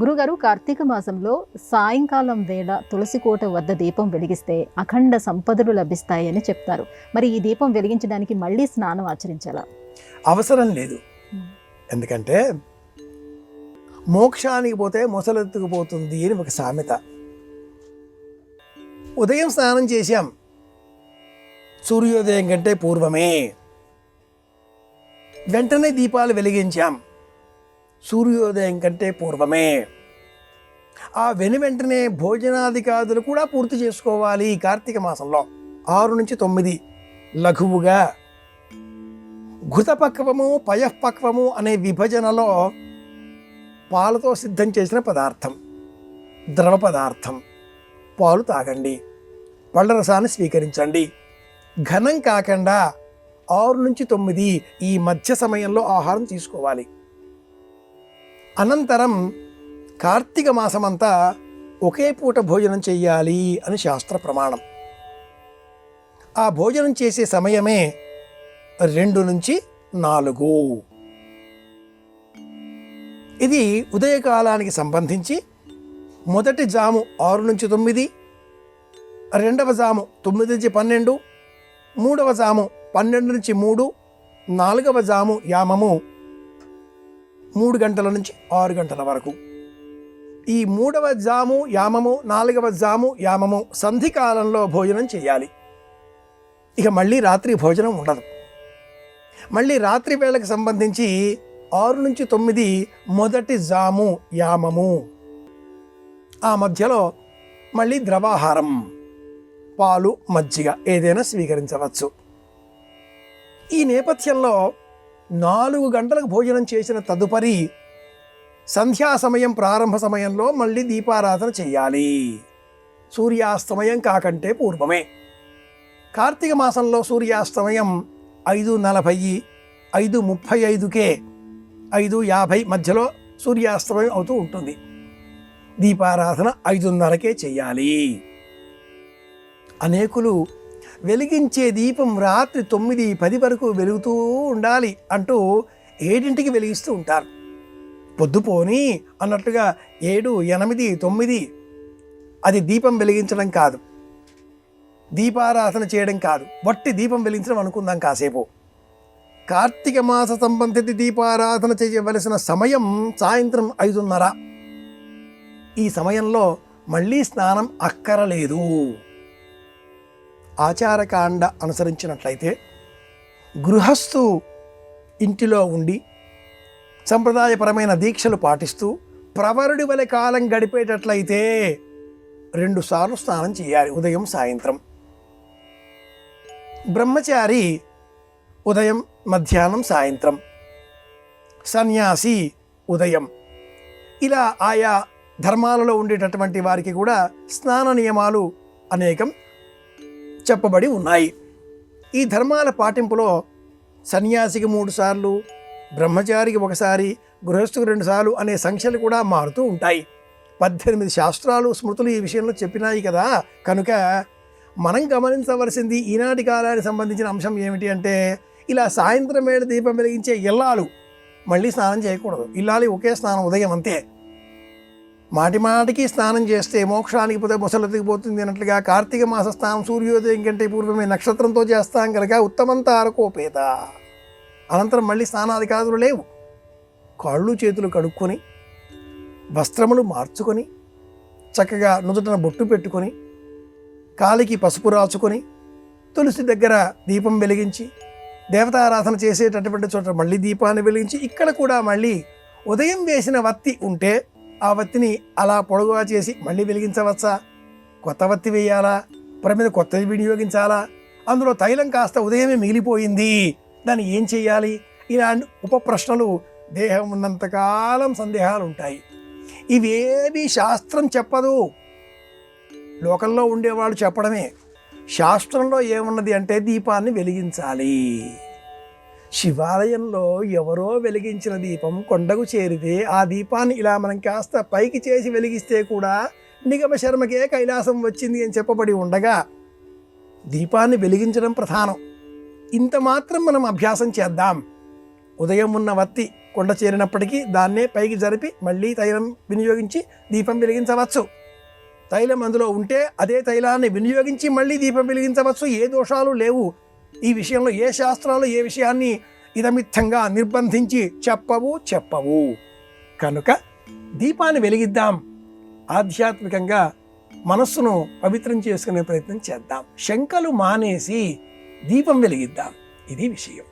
గురుగారు కార్తీక మాసంలో సాయంకాలం వేళ తులసి కోట వద్ద దీపం వెలిగిస్తే అఖండ సంపదలు లభిస్తాయని చెప్తారు. మరి ఈ దీపం వెలిగించడానికి మళ్ళీ స్నానం ఆచరించాలా? అవసరం లేదు. ఎందుకంటే మోక్షానికి పోతే మొసలెత్తుకుపోతుంది అని ఒక సామెత. ఉదయం స్నానం చేశాం. సూర్యోదయం కంటే పూర్వమే. వెంటనే దీపాలు వెలిగించాం. సూర్యోదయం కంటే పూర్వమే. ఆ వెను వెంటనే భోజనాధికారులు కూడా పూర్తి చేసుకోవాలి కార్తీక మాసంలో. ఆరు నుంచి తొమ్మిది లఘువుగా. ఘృతపక్వము పయఃపక్వము అనే విభజనలో పాలతో సిద్ధం చేసిన పదార్థం. ద్రవ పదార్థం. పాలు తాగండి. పళ్ళరసాన్ని స్వీకరించండి. ఘనం కాకుండా ఆరు నుంచి తొమ్మిది ఈ మధ్య సమయంలో ఆహారం తీసుకోవాలి. అనంతరం కార్తీక మాసమంతా ఒకే పూట భోజనం చెయ్యాలి అని శాస్త్ర ప్రమాణం. ఆ భోజనం చేసే సమయమే రెండు నుంచి నాలుగు. ఇది ఉదయకాలానికి సంబంధించి మొదటి జాము ఆరు నుంచి తొమ్మిది రెండవ జాము తొమ్మిది నుంచి పన్నెండు మూడవ జాము పన్నెండు నుంచి మూడు నాలుగవ జాము యామము మూడు గంటల నుంచి ఆరు గంటల వరకు. ఈ మూడవ జాము యామము నాలుగవ జాము యామము సంధి కాలంలో భోజనం చేయాలి. ఇక మళ్ళీ రాత్రి భోజనం ఉండదు. మళ్ళీ రాత్రి వేళకు సంబంధించి ఆరు నుంచి తొమ్మిది మొదటి జాము యామము. ఆ మధ్యలో మళ్ళీ ద్రవాహారం పాలు మజ్జిగ ఏదైనా స్వీకరించవచ్చు. ఈ నేపథ్యంలో నాలుగు గంటలకు భోజనం చేసిన తదుపరి సంధ్యా సమయం ప్రారంభ సమయంలో మళ్ళీ దీపారాధన చేయాలి. సూర్యాస్తమయం కాకంటే పూర్వమే. కార్తీక మాసంలో సూర్యాస్తమయం ఐదు నలభై ఐదు ముప్పై ఐదుకే ఐదు యాభై మధ్యలో సూర్యాస్తమయం అవుతూ ఉంటుంది. దీపారాధన ఐదున్నరకే చెయ్యాలి అనేకులు వెలిగించే దీపం రాత్రి తొమ్మిది పది వరకు వెలుగుతూ ఉండాలి అంటూ ఏడింటికి వెలిగిస్తూ ఉంటారు. పొద్దుపోని అన్నట్టుగా ఏడు ఎనిమిది తొమ్మిది అది దీపం వెలిగించడం కాదు. దీపారాధన చేయడం కాదు. వట్టి దీపం వెలిగించడం అనుకుందాం కాసేపు. కార్తీక మాస సంబంధిత దీపారాధన చేయవలసిన సమయం సాయంత్రం ఐదున్నర. ఈ సమయంలో మళ్ళీ స్నానం అక్కరలేదు. ఆచారకాండ అనుసరించినట్లయితే గృహస్థు ఇంటిలో ఉండి సంప్రదాయపరమైన దీక్షలు పాటిస్తూ ప్రవరుడి వలె కాలం గడిపేటట్లయితే రెండుసార్లు స్నానం చేయాలి ఉదయం సాయంత్రం. బ్రహ్మచారి ఉదయం మధ్యాహ్నం సాయంత్రం. సన్యాసి ఉదయం. ఇలా ఆయా ధర్మాలలో ఉండేటటువంటి వారికి కూడా స్నాన నియమాలు అనేకం చెప్పబడి ఉన్నాయి. ఈ ధర్మాల పాటింపులో సన్యాసికి మూడుసార్లు బ్రహ్మచారికి ఒకసారి గృహస్థుకు రెండుసార్లు అనే సంఖ్యలు కూడా మారుతూ ఉంటాయి. పద్దెనిమిది శాస్త్రాలు స్మృతులు ఈ విషయంలో చెప్పినాయి కదా. కనుక మనం గమనించవలసింది ఈనాటి కాలానికి సంబంధించిన అంశం ఏమిటి అంటే ఇలా సాయంత్రం వేళ దీపం వెలిగించే ఇల్లాలు మళ్ళీ స్నానం చేయకూడదు. ఇల్లాలి ఒకే స్నానం ఉదయం అంతే. మాటిమాటికి స్నానం చేస్తే మోక్షానికి పోతే ముసలెత్తికి పోతుంది అన్నట్లుగా కార్తీక మాస స్నానం సూర్యోదయం కంటే పూర్వమే నక్షత్రంతో చేస్తాం కనుక ఉత్తమంతారకోపేత అనంతరం మళ్ళీ స్నానాధికారులు లేవు. కాళ్ళు చేతులు కడుక్కొని వస్త్రములు మార్చుకొని చక్కగా నుదుటన బొట్టు పెట్టుకొని కాలికి పసుపు రాచుకొని తులసి దగ్గర దీపం వెలిగించి దేవతారాధన చేసేటటువంటి చోట మళ్ళీ దీపాన్ని వెలిగించి ఇక్కడ కూడా మళ్ళీ ఉదయం వేసిన వత్తి ఉంటే ఆ వత్తిని అలా పొడవుగా చేసి మళ్ళీ వెలిగించవచ్చా? కొత్త వత్తి వేయాలా? పొర మీద కొత్తది వినియోగించాలా? అందులో తైలం కాస్త ఉదయమే మిగిలిపోయింది. దాన్ని ఏం చేయాలి? ఇలాంటి ఉప ప్రశ్నలు దేహం ఉన్నంతకాలం సందేహాలు ఉంటాయి ఇవేవి శాస్త్రం చెప్పదు. లోకంలో ఉండేవాళ్ళు చెప్పడమే. శాస్త్రంలో ఏమున్నది అంటే దీపాన్ని వెలిగించాలి. శివాలయంలో ఎవరో వెలిగించిన దీపం కొండకు చేరితే ఆ దీపాన్ని ఇలా మనం కాస్త పైకి చేసి వెలిగిస్తే కూడా నిగమ శర్మకే కైలాసం వచ్చింది అని చెప్పబడి ఉండగా దీపాన్ని వెలిగించడం ప్రధానం. ఇంత మాత్రం మనం అభ్యాసం చేద్దాం. ఉదయం ఉన్న వత్తి కొండ చేరినప్పటికీ దాన్నే పైకి జరిపి మళ్ళీ తైలం వినియోగించి దీపం వెలిగించవచ్చు. తైలం అందులో ఉంటే అదే తైలాన్ని వినియోగించి మళ్ళీ దీపం వెలిగించవచ్చు. ఏ దోషాలు లేవు. ఈ విషయంలో ఏ శాస్త్రాలు ఏ విషయాన్ని ఇదమిత్తంగా నిర్బంధించి చెప్పవు చెప్పవు. కనుక దీపాన్ని వెలిగిద్దాం. ఆధ్యాత్మికంగా మనస్సును పవిత్రం చేసుకునే ప్రయత్నం చేద్దాం. శంకలు మానేసి దీపం వెలిగిద్దాం. ఇది విషయం.